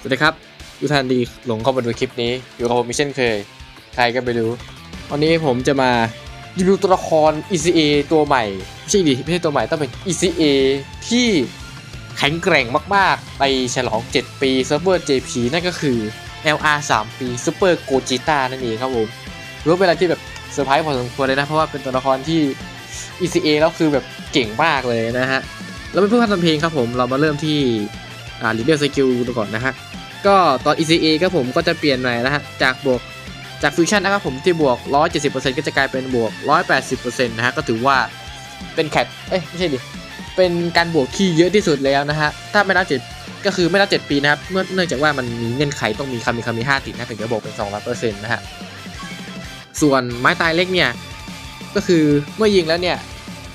สวัสดีครับทุกท่านดีหลงเข้ามาดูคลิปนี้ อยู่กับผมมิเช่นเคย ใครก็ไม่รู้ วันนี้ผมจะมารีวิวตัวละคร ECA ตัวใหม่ไม่ใช่ดิไม่ใช่ตัวใหม่ต้องเป็น ECA ที่แข็งแกร่งมากๆในฉลอง 7 ปีเซิร์ฟเวอร์ JP นั่นก็คือ LR 3 ปี Super Gogeta นั่นเองครับผมรู้ว่าเป็นอะไรที่แบบเซอร์ไพรส์พอสมควรเลยนะ เพราะว่าเป็นตัวละครที่ ECA แล้วคือแบบเก่งมากเลยนะฮะเราไม่พูดคำทำเพลงครับผมเรามาเริ่มที่อ่า leader skill ดูก่อนนะฮะ ก็ตอน ECA ครับผมก็จะเปลี่ยนใหม่นะฮะ จากบวกจากฟิวชั่นนะครับผมที่บวก 170%ก็จะกลายเป็นบวก 180%นะฮะ ก็ถือว่าเป็นแคทเอ้ย ไม่ใช่ดิ เป็นการบวกที่เยอะที่สุดแล้วนะฮะ ถ้าไม่นับเจ็ดก็คือไม่นับเจ็ดปีนะครับ เมื่อเนื่องจากว่ามันมีเงื่อนไขต้องมีคำมีคำมีห้าติดนะถึงจะบวกเป็น200%นะฮะ ส่วนไม้ตายเล็กเนี่ย ก็คือเมื่อยิงแล้วเนี่ย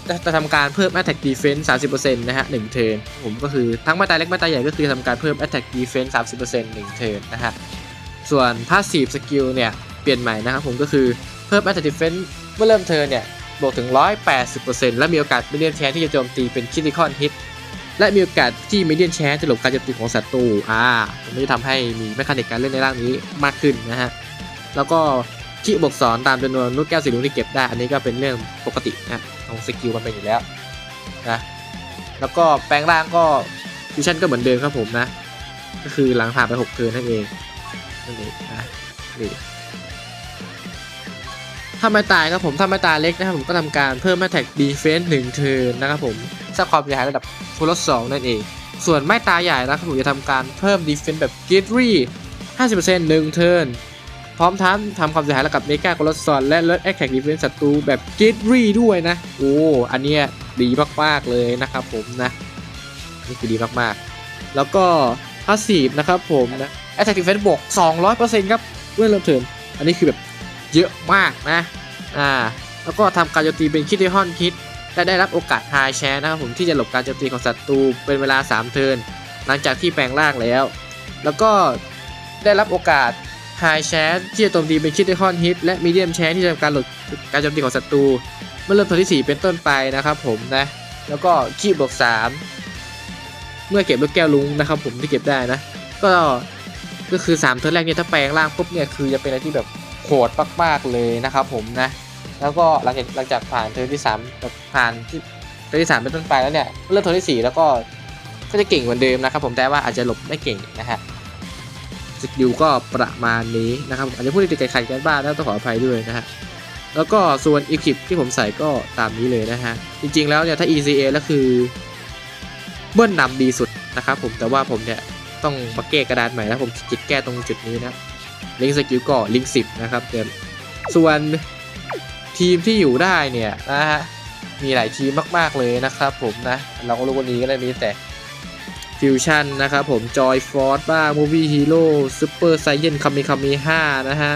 จะจะทำการเพิ่ม attack defense 30%นะฮะ1เทิร์นผมก็คือทั้งม้ตาเล็กม้ตาใหญ่ก็คือทำการเพิ่ม attack defense 30% 1เทิร์นนะฮะส่วน passive skill เนี่ย เปลี่ยนใหม่นะครับผมก็คือเพิ่ม attack defense เมื่อเริ่มเทิร์นเนี่ยบวกถึง 180%และมีโอกาส medium chance ที่จะโจมตีเป็น critical hit และมีโอกาสที่ medium chance จะหลบการโจมตีของศัตรูอ่าตรงนี้ทำให้มีแมคานิกการเล่นในร่างนี้มากขึ้นนะฮะแล้วก็ขี้บวกสอนตามจำนวนลูกแก้วสีลุงที่เก็บได้ อันนี้ก็เป็นเรื่องปกตินะ ของสกิลมันเป็นอยู่แล้วนะแล้วก็แปลงร่างก็ฟิวชั่นก็เหมือนเดิมครับผมนะ ก็คือหลังผ่านไป6เทิร์นนั่นเองนั่นเองนะนี่ถ้าไม่ตายครับผมถ้าไม่ตายเล็กนะครับผมก็ทำการเพิ่ม attack defense 1เทิร์นนะครับผมสร้างความเสียหายระดับฟูลสองนั่นเอง ส่วนไม่ตายใหญ่นะครับผมจะทำการเพิ่ม defense แบบ g i t r y 50% 1เทิร์น พร้อมทั้งทำความเสียหายกับเมกาโกรสซอนและลดแอคแท็กดีเฟนซ์ศัตรูแบบเกตรีด้วยนะ โอ้ อันเนี้ยดีมากๆเลยนะครับผมนะ นี่คือดีมากๆ แล้วก็พาสซีฟนะครับผมนะแอคแท็กดีเฟนซ์บวก 200%ครับเมื่อเริ่มเทิร์นอันนี้คือแบบเยอะมากนะ อ่า แล้วก็ทำการโจมตีเป็นคิดที่ฮอนคิดและได้รับโอกาสไฮแชร์นะครับผมที่จะหลบการโจมตีของศัตรูเป็นเวลา 3 เทิร์นหลังจากที่แปลงร่างแล้ว แล้วก็ได้รับโอกาส ไฮแชร์ที่จะโจมตีเป็นคิดที่ฮอนฮิต และมีเดียมแชร์ที่จะทำการหลบการโจมตีของศัตรูเมื่อเริ่มเทิร์นที่ 4 เป็นต้นไปนะครับผมนะแล้วก็คีบบวก3 เมื่อเก็บลูกแก้วลุงนะครับผมที่เก็บได้นะ ก็ก็คือ 3 เทิร์นแรกเนี่ยถ้าแปลงร่างปุ๊บเนี่ยคือจะเป็นอะไรที่แบบโหดมากๆเลยนะครับผมนะแล้วก็หลังจากหลังจากผ่านเทิร์นที่3แบบผ่านที่เทิร์นที่3เป็นต้นไปแล้วเนี่ยเริ่มเทิร์นที่ 4 แล้วก็ก็จะเก่งเหมือนเดิมนะครับผมแต่ว่าอาจจะหลบไม่เก่งนะฮะ สกิลก็ประมาณนี้นะครับอาจจะพูดติดไข่กันบ้างแล้วต้องขออภัยด้วยนะฮะแล้วก็ส่วนอีคิปที่ผมใส่ก็ตามนี้เลยนะฮะ จริงๆแล้วเนี่ยถ้า ECA แล้วคือเบิ้ลนำดีสุดนะครับผมแต่ว่าผมเนี่ยต้องมาแก้กระดานใหม่แล้วผมจิตแก้ตรงจุดนี้นะลิงสกิลก็ลิงสิบนะครับเดี๋ยวส่วนทีมที่อยู่ได้เนี่ยนะฮะมีหลายทีมมากๆเลยนะครับผมนะเราก็รู้วันนี้ก็ได้มีแต่ ฟิวชั่นนะครับผมจอยฟอร์ดบ้างมูวี่ฮีโร่ซูเปอร์ไซเยนคามิคามิห้านะฮะ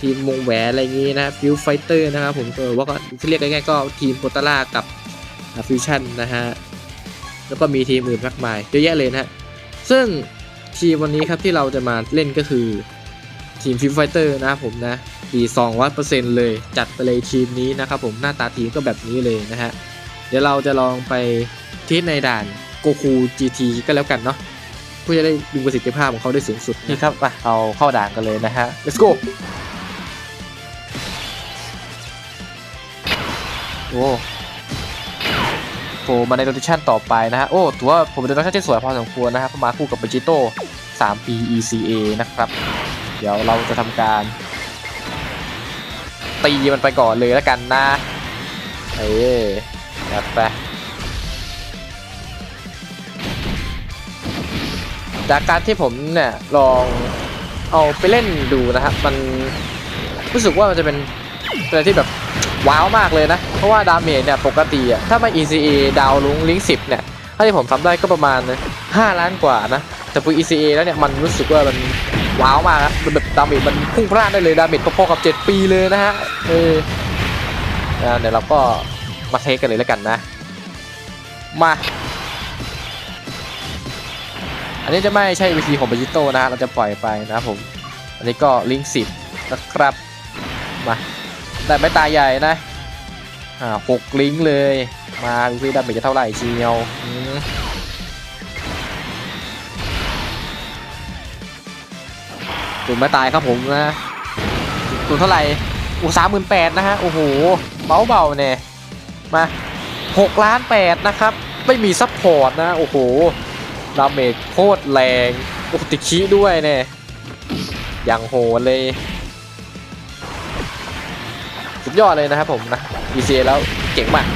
ทีมวงแหวนอะไรอย่างงี้นะฟิวไฟเตอร์นะครับผมก็ว่าก็ที่เรียกง่ายๆก็ทีมโปรตาร่ากับฟิวชั่นนะฮะแล้วก็มีทีมอื่นมากมายเยอะแยะเลยนะฮะซึ่งทีมวันนี้ครับที่เราจะมาเล่นก็คือทีมฟิวไฟเตอร์นะครับผมนะดี200%เลยจัดไปเลยทีมนี้นะครับผมหน้าตาทีมก็แบบนี้เลยนะฮะเดี๋ยวเราจะลองไปเทสในด่าน กคู GT ก็แล้วกันเนาะเพื่อจะได้ดูประสิทธิภาพของเขาได้สูงสุดนี่ครับมาเราเข้าด่านกันเลยนะฮะ let's go โอ้โผล่มาในโรดิชั่นต่อไปนะฮะ โอ้ถือว่าผมเป็นโรดิชั่นที่สวยพอสมควรนะครับมาคู่กับเบจิโต้3ปี ECA นะครับ เดี๋ยวเราจะทำการ ตีมันไปก่อนเลยแล้วกันนะ เอ้ยจัดไป จากการที่ผมเนี่ยลองเอาไปเล่นดูนะครับ มันรู้สึกว่ามันจะเป็นอะไรที่แบบว้าวมากเลยนะ เพราะว่าดาเมจเนี่ยปกติอะถ้าไม่ ECA ดาวลุงลิงสิบเนี่ยถ้าที่ผมทำได้ก็ประมาณ 5 ล้านกว่านะ แต่พอ ECA แล้วเนี่ยมันรู้สึกว่ามันว้าวมากนะมันแบบดาเมจมันพุ่งพลาดได้เลยดาเมจพอๆกับ 7 ปีเลยนะฮะเออเดี๋ยวเราก็มาเทสกันเลยแล้วกันนะ มา อันนี้จะไม่ใช่วิธีของเบจิโตนะเราจะปล่อยไปนะครับผม อันนี้ก็ลิงก์สิบนะครับ มาได้ไม่ตายใหญ่นะอ่าหกลิงก์เลย มาดูซิดาเมจจะเท่าไหร่เชียวตุนไม่ตายครับผมนะตุนเท่าไหร่อู้สามหมื่นแปดนะฮะ โอ้โห เบาเบาๆเนี่ย มาหกล้านแปดนะครับ ไม่มีซัพพอร์ตนะ โอ้โห ดาเมจโคตรแรงอ้ติดขี้ด้วยเนี่ยอย่างโหเลย สุดยอดเลยนะครับผมนะ ECA แล้วเก่งมาก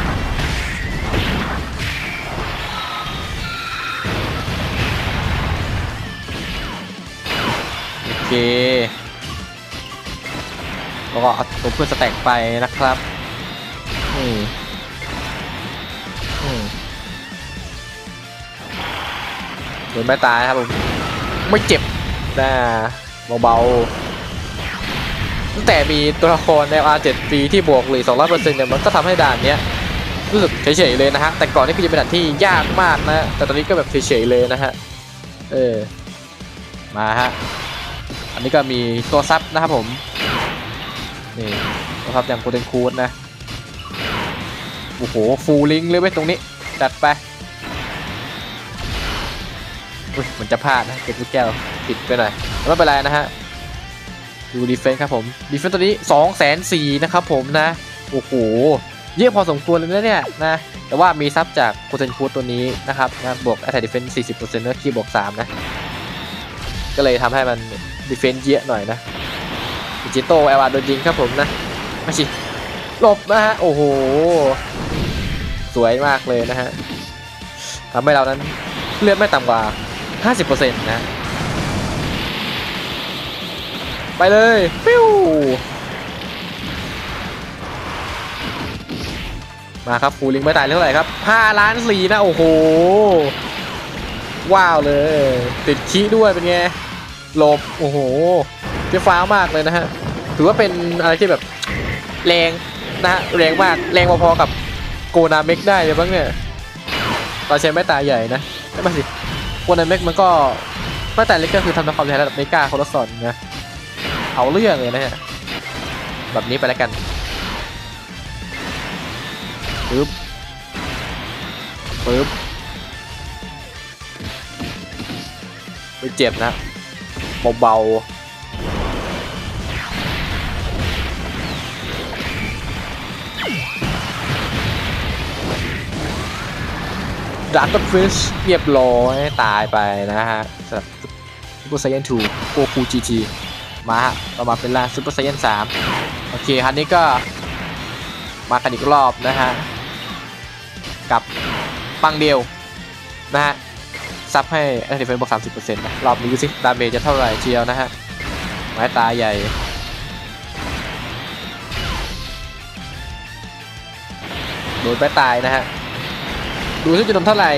โอเคแล้วก็เอาตัวเพื่อนสแต็กไปนะครับอื โดนไม่ตายนะครับผมไม่เจ็บนะเบาๆตั้งแต่มีตัวละครใน R7 ปีที่บวกเลย200%เนี่ยมันก็ทำให้ด่านเนี้ยรู้สึกเฉยๆเลยนะฮะแต่ก่อนนี่คือจะเป็นด่านที่ยากมากนะแต่ตอนนี้ก็แบบเฉยๆเลยนะฮะเออมาฮะอันนี้ก็มีตัวซับนะครับผมนี่ตัวซับอย่างโคเดนคูดนะโอ้โหฟูลลิงเลยไว้ยตรงนี้จัดไป อุ้ยเหมือนจะพลาดนะเก็บลูกแก้วปิดไปหน่อยไม่เป็นไรนะฮะดูดีเฟนส์ครับผมดีเฟนส์ตัวนี้2องแสนสี่นะครับผมนะ โอ้โห เยอะพอสมควรเลยนะเนี่ยนะ แต่ว่ามีซับจากโคเทนคูตัวนี้นะครับนะบวก Attack Defense 40%แล้วคีบวก3นะ ก็เลยทำให้มันดีเฟนส์เยอะหน่อยนะดิจิโตแอลวาโดนยิงครับผมนะไม่ใช่หลบนะฮะ โอ้โห สวยมากเลยนะฮะทำให้เรานั้นเลือดไม่ต่ำกว่า 50%นะ ไปเลยปิ้วมาครับฟูลิงไม่ตายเท่าไหร่ครับ5ล้านสี่นะ โอ้โห ว้าวเลย ติดขี้ด้วยเป็นไงหลบ โอ้โหเจ้าฟ้ามากเลยนะฮะ ถือว่าเป็นอะไรที่แบบแรงนะฮะ แรงมาก แรงพอๆกับโกนาเมกได้เลยบ้างเนี่ยตอนใช้ไม่ตายใหญ่นะไม่มาสิ วันาเมกมันก็ไม่ตายเล็กก็คือทำในความแรงระดับเมกาโคลสอนนะเอาเรื่องเลยนะฮะแบบนี้ไปแล้วกันปึ๊บปึ๊บไม่เจ็บนะเบาๆ ดักต์ฟิชเรียบร้อยตายไปนะฮะสำหรับซูเปอร์ไซเอนทูโกคูจีจีมาฮะเรามาเป็นล่าซูเปอร์ไซเอนสามโอเคครันนี้ก็มากันอีกรอบนะฮะ กับปังเดียวนะฮะ ซับให้เอเดฟเฟนบวกสามสิบเปอร์เซ็นต์นะรอบนี้ดูสิดาเมจจะเท่าไหร่เชียวนะฮะ ไม้ตาใหญ่โดนไปตายนะฮะ ดูสิจะโดนเท่าไหร่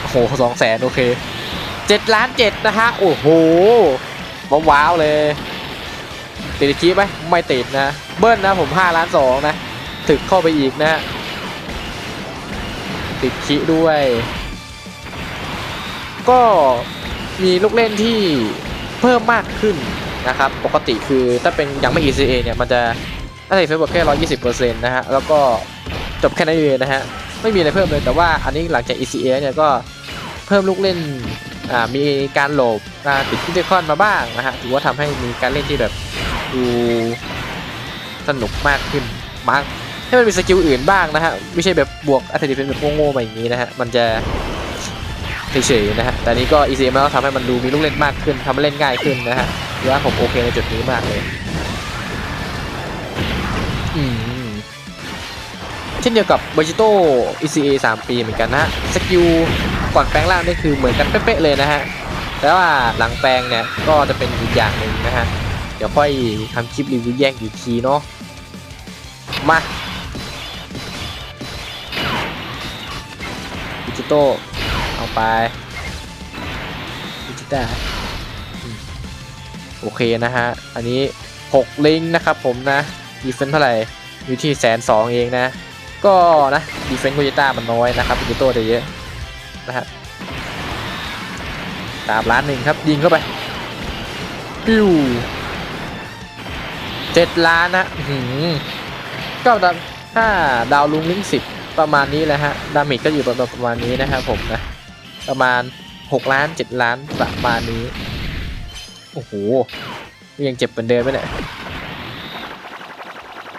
โอ้โหสองแสนโอเคเจ็ดล้านเจ็ดนะฮะ โอ้โหว้าวเลย ติดคีไหมไม่ติดนะ เบิ้ลนะผมห้าล้านสองนะ ถึกเข้าไปอีกนะ ติดคีด้วย ก็มีลูกเล่นที่เพิ่มมากขึ้นนะครับ ปกติคือถ้าเป็นยังไม่ ECA เนี่ย มันจะน่าจะเฟซบุ๊กแค่ร้อยยี่สิบเปอร์เซ็นต์นะฮะ แล้วก็จบแค่นั้นเองนะฮะ ไม่มีอะไรเพิ่มเลย แต่ว่าอันนี้หลังจาก ECA เนี่ยก็เพิ่มลูกเล่นมีการโหลบติดพิเศษคอนมาบ้างนะฮะถือว่าทำให้มีการเล่นที่แบบดูสนุกมากขึ้นบ้างให้มันมีสกิลอื่นบ้างนะฮะไม่ใช่แบบบวกอัตติเป็นแบบโง่ๆมาอย่างนี้นะฮะมันจะเฉยๆนะฮะแต่นี้ก็ ECM แล้วทำให้มันดูมีลูกเล่นมากขึ้นทำให้เล่นง่ายขึ้นนะฮะว่าผมโอเคในจุดนี้มากเลย เช่นเดียวกับ v e g e t o ECA 3 ปีเหมือนกันนะฮะสกิลก่อนแปลงร่างนี่คือเหมือนกันเป๊ะๆเลยนะฮะแต่ว่าหลังแปลงเนี่ยก็จะเป็นอีกอย่างหนึ่งนะฮะเดี๋ยวค่อยทำคลิปรีวิวแยกอีกทีเนาะมาดิจิโตเอาไปดิจิตาโอเคนะฮะ อันนี้ 6 ลิงก์นะครับผมนะดีเฟนเท่าไหร่อยู่ที่แสนสองเองนะ ก็นะดีเฟนต์โคจิต้ามันน้อยนะครับดิจิโตจะเยอะนะฮะตามล้านหนึ่งครับยิงเข้าไปปิ้วเจ็ดล้านนะหือก็ดาวถ้าดาวลุงลิงสิบประมาณนี้แหละฮะดาเมจก็อยู่ประมาณประมาณนี้นะครับผมนะประมาณ6ล้าน7ล้านประมาณนี้โอ้โหยังเจ็บเหมือนเดิมไหมเนี่ย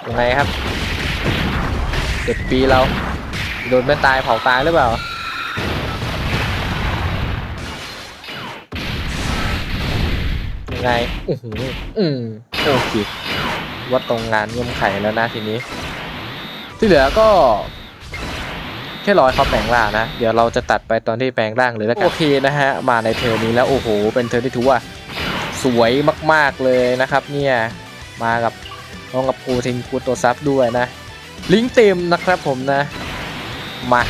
ยังไงครับ เจ็ดปีเรา โดนแม่ตายเผาตายหรือเปล่ายังไง อือหืออืมโอเคว่าตรงงานเงื่อนไขแล้วนะทีนี้ ที่เหลือก็แค่รอให้เขาแปลงร่างนะ เดี๋ยวเราจะตัดไปตอนที่แปลงร่างเลยแล้วกัน โอเคนะฮะ มาในเทอร์นี้แล้ว โอ้โห เป็นเทอร์ที่ถือว่าสวยมาก ๆ เลยนะครับ เนี่ย มากับน้องกับกูทิงกูตัวซับด้วยนะ ลิงก์เต็มนะครับผมนะ มา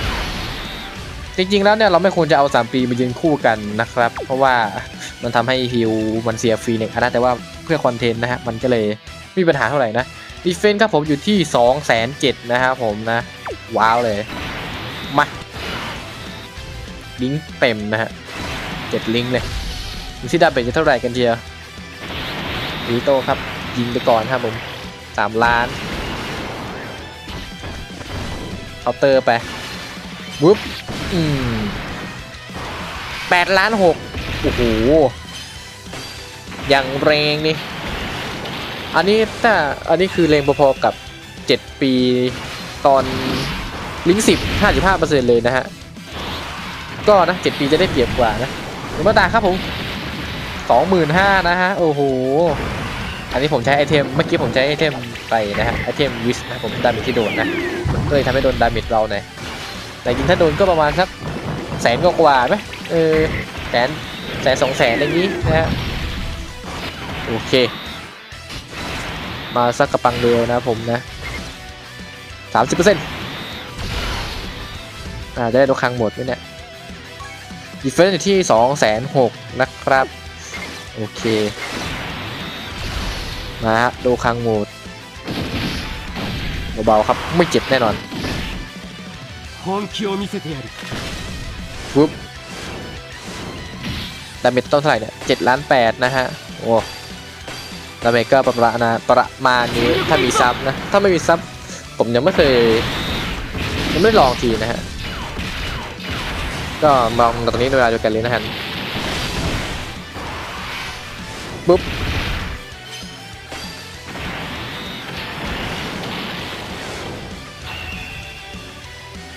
จริงๆแล้วเนี่ยเราไม่ควรจะเอา 3 ปีมายืนคู่กันนะครับ เพราะว่ามันทำให้ฮิวมันเสียฟรีหนึ่งอันะแต่ว่าเพื่อคอนเทนต์นะฮะ มันก็เลยมีปัญหาเท่าไหร่นะดีเฟนส์ครับผมอยู่ที่2 7 0 0 0นะครับผมนะ ว้าวเลย มาลิงเต็มนะฮะเจ็ดลิงเลยอยู่ที่ดาเบจจะเท่าไหร่กันเชียววีโต้ครับ ยิงไปก่อนครับผมสามล้าน เคาน์เตอร์ไปวุ๊บอืมแปดล้านหกโอ้โหอย่างแรงนี่ อันนี้ถ้าอันนี้คือแรงพอๆกับ 7 ปีตอนลิงสิบห้าสิบห้าเปอร์เซ็นต์เลยนะฮะ ก็นะเจ็ดปีจะได้เปรียบกว่านะหรือมาตาครับผมสองหมื่นห้านะฮะ โอ้โห อันนี้ผมใช้ไอเทม เมื่อกี้ผมใช้ไอเทม ไปนะฮะไอเทมวิสนะผมดาเมจที่โดนนะก็เลยทำให้โดนดาเมจเราหน่อยแต่จริงถ้าโดนก็ประมาณสักแสนกว่าไหมเออแสนแสนสองแสนอย่างนี้นะฮะโอเค มาสักกระปังเดียวนะผมนะสามสิบเปอร์เซ็นต์อ่าได้ดูครังหมดไหมเนี่ยดีเฟนซ์อยู่ที่สองแสนหกนะครับ โอเค มาฮะดูครังหมด เบาๆครับ ไม่เจ็บแน่นอนปุ๊บดาเมจต้องเท่าไหร่เนี่ยเจ็ดล้านแปดนะฮะ โอ้ดาเมจก็ประมาณนะประมาณนี้ถ้ามีซับนะ ถ้าไม่มีซับ ผมยังไม่เคยยังไม่ลองทีนะฮะ ก็มองตรงนี้เวลาเดียกันเลยนะฮะปุ๊บ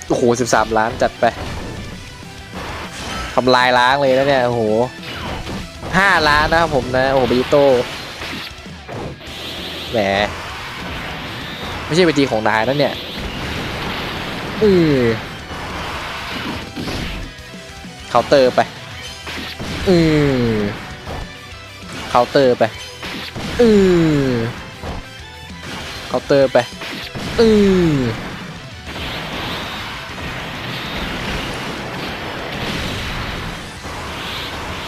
โอ้โหสิบสามล้านจัดไปทำลายล้างเลยนะเนี่ย โอ้โหห้าล้านนะครับผมนะ โอ้โหบิโต้แหม ไม่ใช่เวทีของนายนะเนี่ยอือเคาน์เตอร์ไปอือเคาน์เตอร์ไปอือเคาน์เตอร์ไปอือ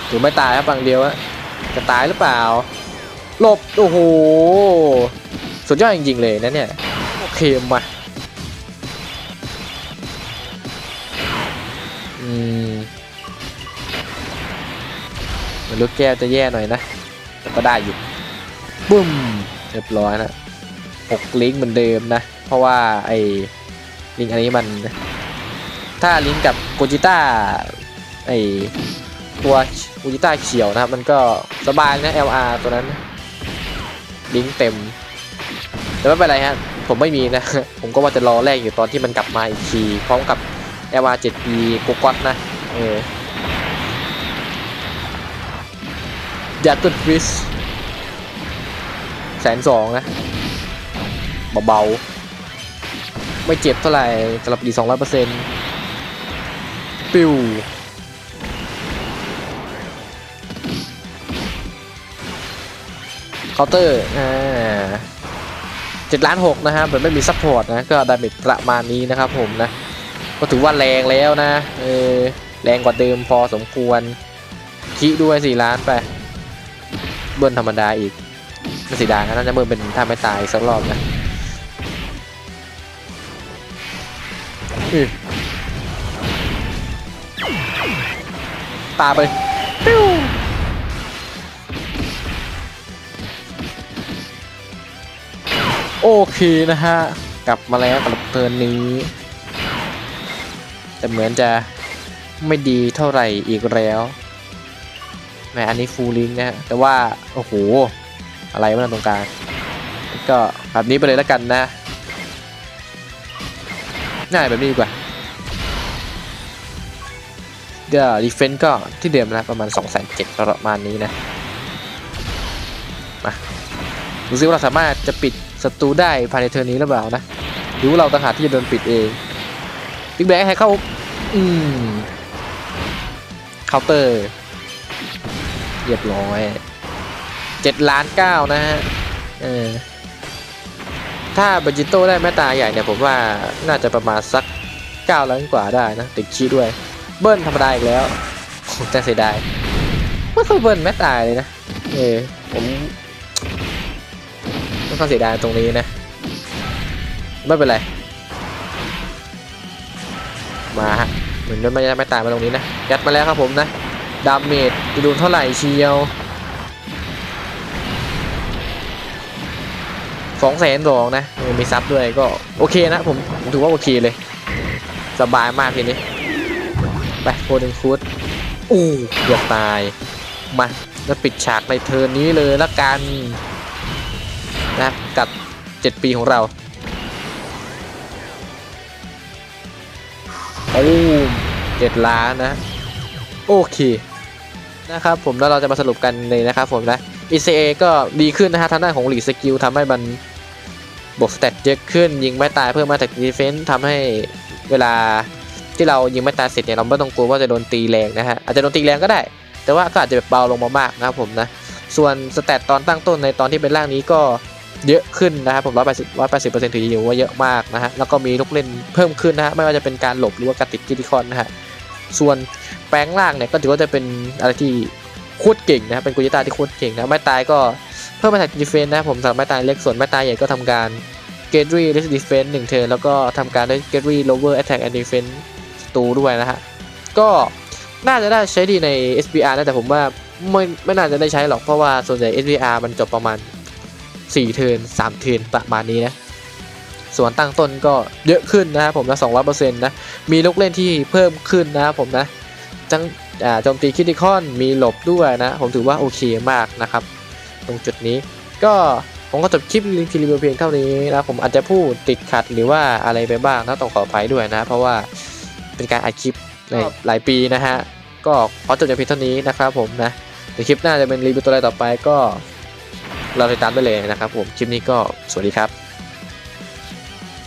ถือไม่ตายครับบางเดียวอะจะตายหรือเปล่าหลบโอ้โหสุดยอดจริงๆเลยนะเนี่ยโอเคมาอืมมันลูกแก้วจะแย่หน่อยนะแต่ก็ได้อยู่บุ้มเรียบร้อยนะหกลิงเหมือนเดิมนะ เพราะว่าไอ้ลิงอันนี้มัน ถ้าลิงก์กับโกจิต้าไอ้ ตัวโกจิต้าเขียวนะครับ มันก็สบายนะ LR ตัวนั้นลิงเต็ม แต่ไม่เป็นไรฮะผมไม่มีนะ ผมก็ว่าจะรอแรกอยู่ตอนที่มันกลับมาอีกทีพร้อมกับ l r 7 p โกก๊อตนะเออยัตตุนฟิสแสนสองนะเบาๆ ไม่เจ็บเท่าไหร่สำหรับดีสองร้อยเปอร์เซ็นต์ปิว เคาน์เตอร์อ่าเจ็ดล้านหกนะครับแบบไม่มีซัพพอร์ตนะก็ดาเมจประมาณนี้นะครับผมนะก็ถือว่าแรงแล้วนะเออแรงกว่าเดิมพอสมควรคิด้วยสี่ล้านไป เบิ้ลธรรมดาอีกไม่สีดายนะน่าจะเบิ้ลเป็นท่าไม่ตายสักรอบนะอือปาไปปิ้ว อเคนะฮะ กลับมาแล้วกับเทิร์นนี้ แต่เหมือนจะไม่ดีเท่าไหร่อีกแล้วแหมอันนี้ฟูลลิงนะฮะ แต่ว่า โอ้โห อะไรวะนั่นตรงกลางก็แบบนี้ไปเลยแล้วกันนะ ง่ายแบบนี้ดีกว่าเดี๋ยวดีเฟนต์ก็ที่เดิมนะประมาณ2 7 0 0 0ประมาณนี้นะ มา ดูซิว่าเราสามารถจะปิด ศัตรูได้ภายในเทอร์นี้หรือเปล่านะหรือว่าเราต่างหากที่จะโดนปิดเองบิ๊กแบงให้เข้า อืมเคาน์เตอร์เรียบร้อยเจ็ดล้านเก้านะฮะเออถ้าบัจิโต้ได้แม่ตาใหญ่เนี่ยผมว่าน่าจะประมาณสักเก้าล้านกว่าได้นะติดชี้ด้วย เบิ้ลธรรมดาอีกแล้วโอ้แต่เสียดายไม่ค่อยเบิ้ลแม่ตายเลยนะเออผม ไม่ค่อยเสียดายตรงนี้นะ ไม่เป็นไร มาฮะเหมือนไม่ได้ไม่ตายมาตรงนี้นะ ยัดมาแล้วครับผมนะ ดาเมจจะโดนเท่าไหร่เชียวสองแสนสองนะ มีซับด้วยก็โอเคนะผมผมถือว่าโอเคเลย สบายมากทีนี้ ไปโคดึงคูดอู้เกือบตาย มาแล้วปิดฉากในเทิร์นนี้เลยละกัน นะกับ 7 ปีของเราโอ้เจ็ดล้านนะ โอเคนะครับผมแล้วเราจะมาสรุปกันเลยนะครับผมนะ ECA ก็ดีขึ้นนะฮะทางด้านของหลีสกิลทำให้มันบวกสเตตเยอะขึ้น ยิงไม่ตายเพิ่มมาจากดีเฟนส์ทำให้เวลาที่เรายิงไม่ตายเสร็จเนี่ยเราไม่ต้องกลัวว่าจะโดนตีแรงนะฮะอาจจะโดนตีแรงก็ได้ แต่ว่าก็อาจจะแบบเบาลงมามากนะครับผมนะ ส่วนสเตตตอนตั้งต้นในตอนที่เป็นร่างนี้ก็ เยอะขึ้นนะครับผมร้อยแปดสิบร้อยแปดสิบเปอร์เซ็นต์ถืออยู่ว่าเยอะมากนะฮะแล้วก็มีลูกเล่นเพิ่มขึ้นนะฮะไม่ว่าจะเป็นการหลบหรือว่าการติดกิติคอนนะฮะส่วนแปลงล่างเนี่ยก็ถือว่าจะเป็นอะไรที่โคตรเก่งนะครับเป็นกุจิตาที่โคตรเก่งนะไม่ตายก็เพิ่มมาจากดีเฟนส์นะผมสำหรับไม่ตายเล็กส่วนไม่ตายใหญ่ก็ทำการเกตรีเลสดีเฟนส์หนึ่งเทิร์นแล้วก็ทำการด้วยเกตรีโลเวอร์แอตแทกแอนด์ดีเฟนส์ตูด้วยนะฮะก็น่าจะได้ใช้ดีใน SBR นะแต่ผมว่าไม่ไม่น่าจะได้ใช้หรอกเพราะว่าส่วนใหญ่ SBR มันจบประมาณ 4เทิร์น3เทิร์นประมาณนี้นะส่วนตั้งต้นก็เยอะขึ้นนะครับผมนะ200%นะ มีลูกเล่นที่เพิ่มขึ้นนะครับผมนะ จังโจมตีคิติคอน มีหลบด้วยนะ ผมถือว่าโอเคมากนะครับ ตรงจุดนี้ ก็ผมก็จบคลิปรีวิวเพียงเท่านี้นะผมอาจจะพูดติดขัดหรือว่าอะไรไปบ้างนะต้องขออภัยด้วยนะ เพราะว่าเป็นการอัดคลิปในหลายปีนะฮะ ก็ขอจบอย่างเพียงเท่านี้นะครับผมนะเดี๋ยวคลิปหน้าจะเป็นรีวิวตัวอะไรต่อไปก็ เราติดตามได้เลยนะครับผมคลิปนี้ก็สวัสดีครับ